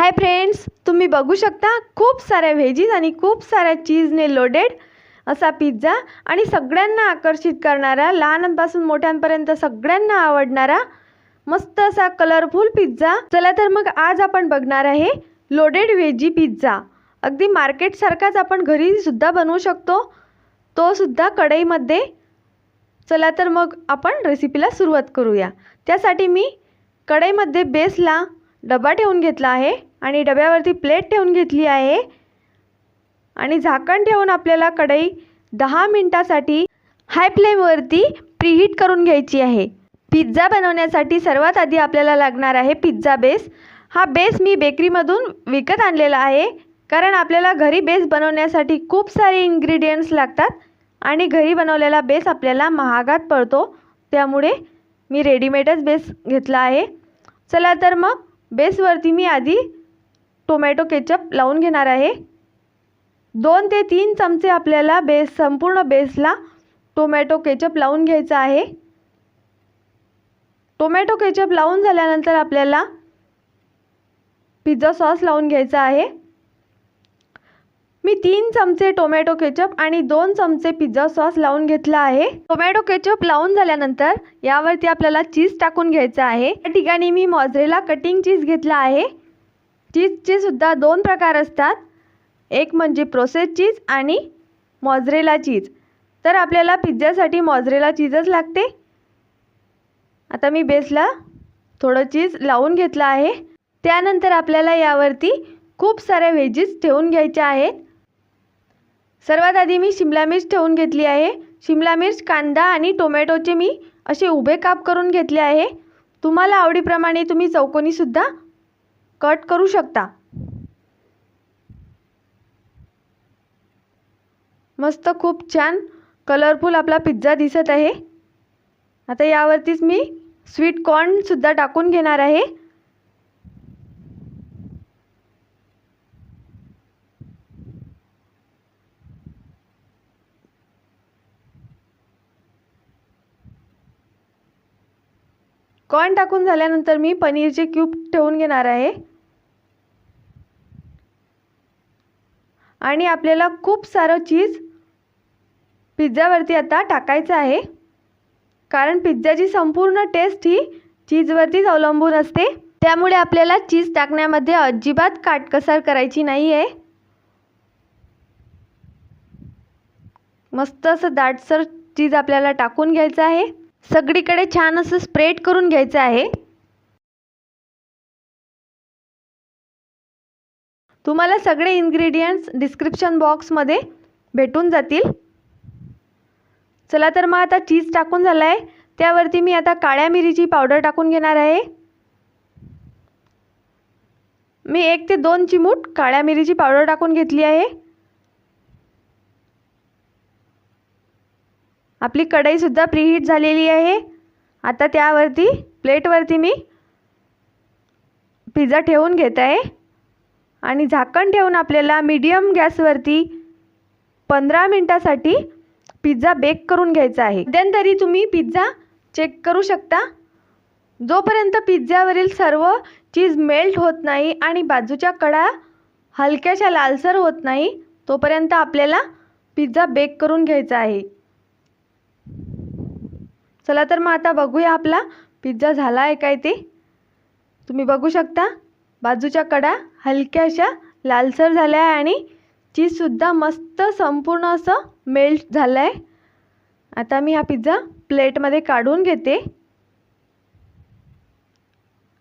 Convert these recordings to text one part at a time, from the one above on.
Hi friends तुम्ही बघू शकता खूप साऱ्या व्हेजीज आणि खूप साऱ्या चीजने लोडेड असा पिझ्झा आणि सगळ्यांना आकर्षित करणारा लहानांपासून मोठ्यांपर्यंत सगळ्यांना आवडणारा मस्त असा कलरफुल पिझ्झा चला तर मग आज आपण बघणार आहे लोडेड व्हेजी पिझ्झा अगदी मार्केटसारखाच आपण घरीसुद्धा बनवू शकतो. तो सुद्धा कढईमध्ये. चला तर मग आपण रेसिपीला सुरुवात करूया. त्यासाठी मी कढईमध्ये बेसला डबा ठेवून घेतला आहे. आणि डब्यावरती प्लेट ठेवून घेतली आहे. आणि झाकण ठेवून आपल्याला कढई दहा मिनटासाठी हाय फ्लेमवरती प्रीहीट करून घ्यायची आहे. पिझ्झा बनवण्यासाठी सर्वात आधी आपल्याला लागणार आहे पिझ्झा बेस. हा बेस मी बेकरीमधून विकत आणलेला आहे कारण आपल्याला घरी बेस बनवण्यासाठी खूप सारे इन्ग्रेडियंट्स लागतात आणि घरी बनवलेला बेस आपल्याला महागात पडतो. त्यामुळे मी रेडीमेडच बेस घेतला आहे. चला तर मग बेसवरती मी आधी टोमॅटो केचप लावून घेणार आहे. दोन ते तीन चमचे आपल्याला बेस संपूर्ण बेसला टोमॅटो केचप लावून घ्यायचा आहे. टोमॅटो केचप लावून झाल्यानंतर आपल्याला पिझ्झा सॉस लावून घ्यायचा आहे. मी तीन चमचे टोमॅटो केचप आणि दोन चमचे पिझ्झा सॉस लावून घेतला आहे. टोमॅटो केचप लावून झाल्यानंतर यावरती आपल्याला चीज टाकून घ्यायचं आहे. या ठिकाणी मी मॉझरेला कटिंग चीज घेतला आहे. चीजचे सुद्धा दोन प्रकार असतात. एक म्हणजे प्रोसेस चीज आणि मॉझरेला चीज तर आपल्याला पिझ्झासाठी मॉझरेला चीजच लागते. आता मी बेसला थोडं चीज लावून घेतलं आहे. त्यानंतर आपल्याला यावरती खूप साऱ्या व्हेजीस ठेवून घ्यायच्या आहेत. सर्वात आधी मी शिमला मिर्च ठेवून घेतली आहे. शिमला मिर्च कांदा आणि टोमॅटोचे मी असे उभे काप करून घेतले आहे. तुम्हाला आवडीप्रमाणे तुम्ही चौकोनीसुद्धा कट करू शकता. मस्त खूप छान कलरफुल आपला पिझ्झा दिसत आहे. आता यावरतीच मी स्वीट कॉर्नसुद्धा टाकून घेणार आहे. कॉर्न टाकून झाल्यानंतर मी पनीरचे क्यूब ठेवून घेणार आहे. आणि आपल्याला खूप सारं चीज पिझ्झावरती आता टाकायचं आहे. कारण पिझ्झाची संपूर्ण टेस्ट ही चीजवरतीच अवलंबून असते. त्यामुळे आपल्याला चीज टाकण्यामध्ये अजिबात काटकसर करायची नाही आहे मस्त असं दाटसर चीज आपल्याला टाकून घ्यायचं आहे. सगळीकडे छान असं स्प्रेड करून घ्यायचं आहे. तुम्हाला सगळे इन्ग्रेडियंट्स डिस्क्रिप्शन बॉक्समध्ये भेटून जातील. चला तर मग आता चीज टाकून झाला आहे त्यावरती मी आता काळ्या मिरीची पावडर टाकून घेणार आहे. मी एक ते दोन चिमूट काळ्या मिरीची पावडर टाकून घेतली आहे. आपली कढईसुद्धा प्रीहीट झालेली आहे. आता त्यावरती प्लेटवरती मी पिझ्झा ठेवून घेत आहे. आणि झाकण ठेवून आपल्याला मीडियम गॅसवरती पंधरा मिनटासाठी पिझ्झा बेक करून घ्यायचा आहे. मध्यंतरी तुम्ही पिझ्झा चेक करू शकता. जोपर्यंत पिझ्झावरील सर्व चीज मेल्ट होत नाही आणि बाजूच्या कडा हलक्याशा लालसर होत नाही तोपर्यंत आपल्याला पिझ्झा बेक करून घ्यायचा आहे. चला तर मग आता बघूया आपला पिझ्झा झाला आहे काय ते. तुम्ही बघू शकता. बाजूच्या कडा हलक्याशा लालसर झाल्या आहे आणि चीजसुद्धा मस्त संपूर्ण असं मेल्ट झालं आहे आता मी हा पिझ्झा प्लेटमध्ये काढून घेते.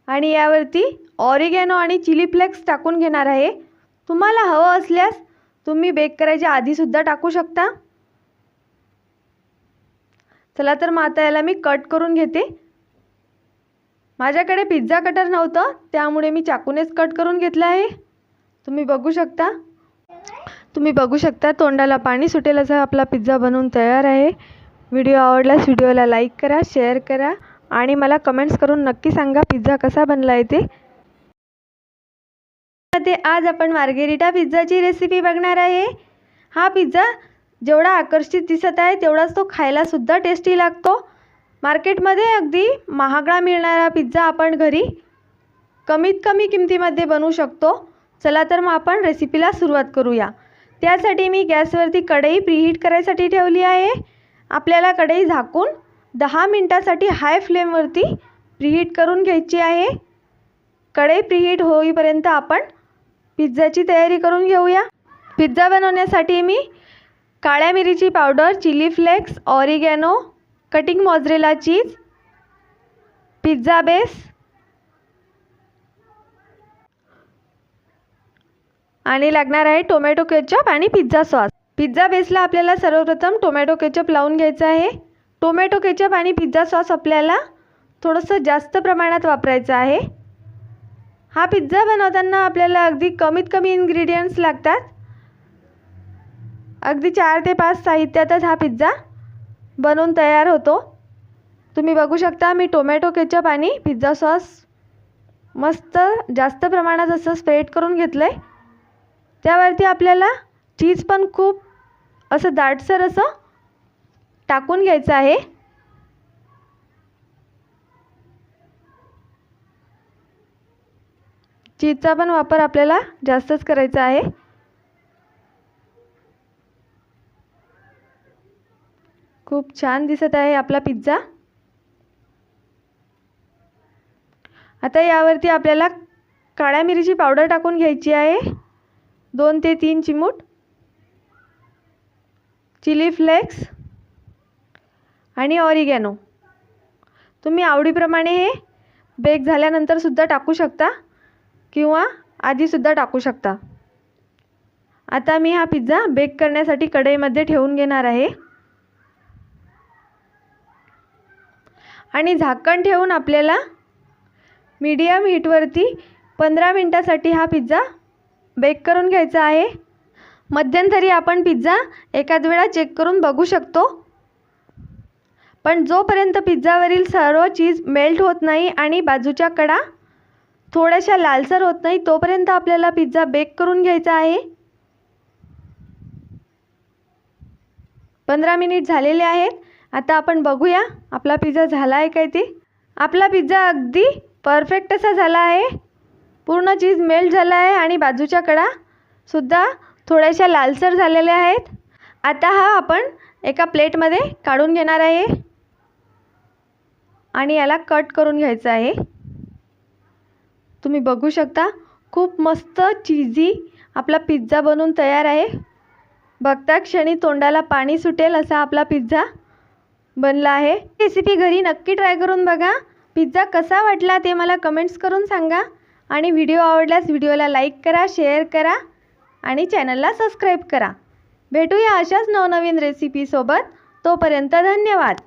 आणि यावरती ऑरिगॅनो आणि चिली फ्लेक्स टाकून घेणार आहे. तुम्हाला हवं असल्यास तुम्ही बेक करायच्या आधीसुद्धा टाकू शकता. चला तर मग आता याला मी कट करून घेते. माझ्याकडे पिझ्झा कटर नव्हतं त्यामुळे मी चाकूनेच कट करून घेतलं आहे. तुम्ही बघू शकता. तुम्ही बघू शकता तोंडाला पाणी सुटेल असा आपला पिझ्झा बनवून तयार आहे. व्हिडिओ आवडल्यास व्हिडिओला लाईक करा शेअर करा आणि मला कमेंट्स करून नक्की सांगा पिझ्झा कसा बनला आहे ते. ते आज आपण मार्गेरिटा पिझ्झाची रेसिपी बघणार आहे. हा पिझ्झा जेवढा आकर्षित दिसत आहे तेवढाच तो खायलासुद्धा टेस्टी लागतो. मार्केटमध्ये अगदी महागडा मिळणारा पिझ्झा आपण घरी कमीत कमी किमतीमध्ये बनवू शकतो. चला तर मग आपण रेसिपीला सुरुवात करूया. त्यासाठी मी गॅसवरती कढई प्रीहीट करायसाठी ठेवली आहे. आपल्याला कढई झाकून दहा मिनटासाठी हाय फ्लेमवरती प्रीहीट करून घ्यायची आहे. कढई प्रीहीट होईपर्यंत आपण पिझ्झाची तयारी करून घेऊया. पिझ्झा बनवण्यासाठी मी काळ्या मिरीची powder chili flakes oregano cutting mozzarella cheese pizza base आणि लागणार आहे टोमॅटो केचप आणि पिझ्झा सॉस. पिझ्झा बेसला आपल्याला सर्वप्रथम टोमॅटो केचप लावून घ्यायचं आहे. टोमॅटो केचप आणि पिझ्झा सॉस आपल्याला थोडंसं जास्त प्रमाणात वापरायचं आहे. हा पिझ्झा बनवताना आपल्याला अगदी कमीत कमी इन्ग्रेडियंट्स लागतात. अगदी चार ते पाच साहित्यातच हा पिझ्झा बनवून तयार होतो. तुम्ही बघू शकता मी टोमॅटो केचप आणि पिझ्झा सॉस मस्त जास्त प्रमाणात असं स्प्रेड करून घेतलं आहे त्यावरती आपल्याला चीज पण खूप असं दाटसर असं टाकून घ्यायचं आहे. चीजचा पण वापर आपल्याला जास्तच करायचा आहे. खूप छान दिसत आहे आपला पिझ्झा. आता यावरती आपल्याला काळ्या मिरीची पावडर टाकून घ्यायची आहे. दोन ते तीन चिमूट. चिली फ्लेक्स आणि ऑरिगॅनो. तुम्ही आवडीप्रमाणे हे बेक झाल्यानंतरसुद्धा टाकू शकता किंवा आधीसुद्धा टाकू शकता. आता मी हा पिझ्झा बेक करण्यासाठी कढईमध्ये ठेवून घेणार आहे. आणि झाकण ठेवून आपल्याला मीडियम हीटवरती पंधरा मिनटासाठी हा पिझ्झा बेक करून घ्यायचा आहे. मध्यंतरी आपण पिझ्झा एकाच वेळा चेक करून बघू शकतो. पण जोपर्यंत पिझ्झावरील सर्व चीज मेल्ट होत नाही आणि बाजूच्या कडा थोड्याशा लालसर होत नाही तोपर्यंत आपल्याला पिझ्झा बेक करून घ्यायचा आहे. पंधरा मिनिट झालेले आहेत. आता आपण बघूया आपला पिझ्झा झाला आहे काय ते? आपला पिझ्झा अगदी परफेक्ट असा झाला आहे. पूर्ण चीज मेल्ट झाला आहे आणि बाजूच्या कडासुद्धा थोड्याशा लालसर झालेल्या आहेत. आता हा आपण एका प्लेटमध्ये काढून घेणार आहे. आणि याला कट करून घ्यायचं आहे. तुम्ही बघू शकता खूप मस्त चीझी आपला पिझ्झा बनून तयार आहे. बघता क्षणी तोंडाला पाणी सुटेल असा आपला पिझ्झा बनला आहे. रेसिपी घरी नक्की ट्राय करून बघा. पिझ्झा कसा वाटला ते मला कमेंट्स करून सांगा. आणि व्हिडिओ आवडल्यास व्हिडिओला लाईक करा शेअर करा आणि चॅनलला सबस्क्राईब करा. भेटूया अशाच नवनवीन रेसिपीसोबत तोपर्यंत धन्यवाद.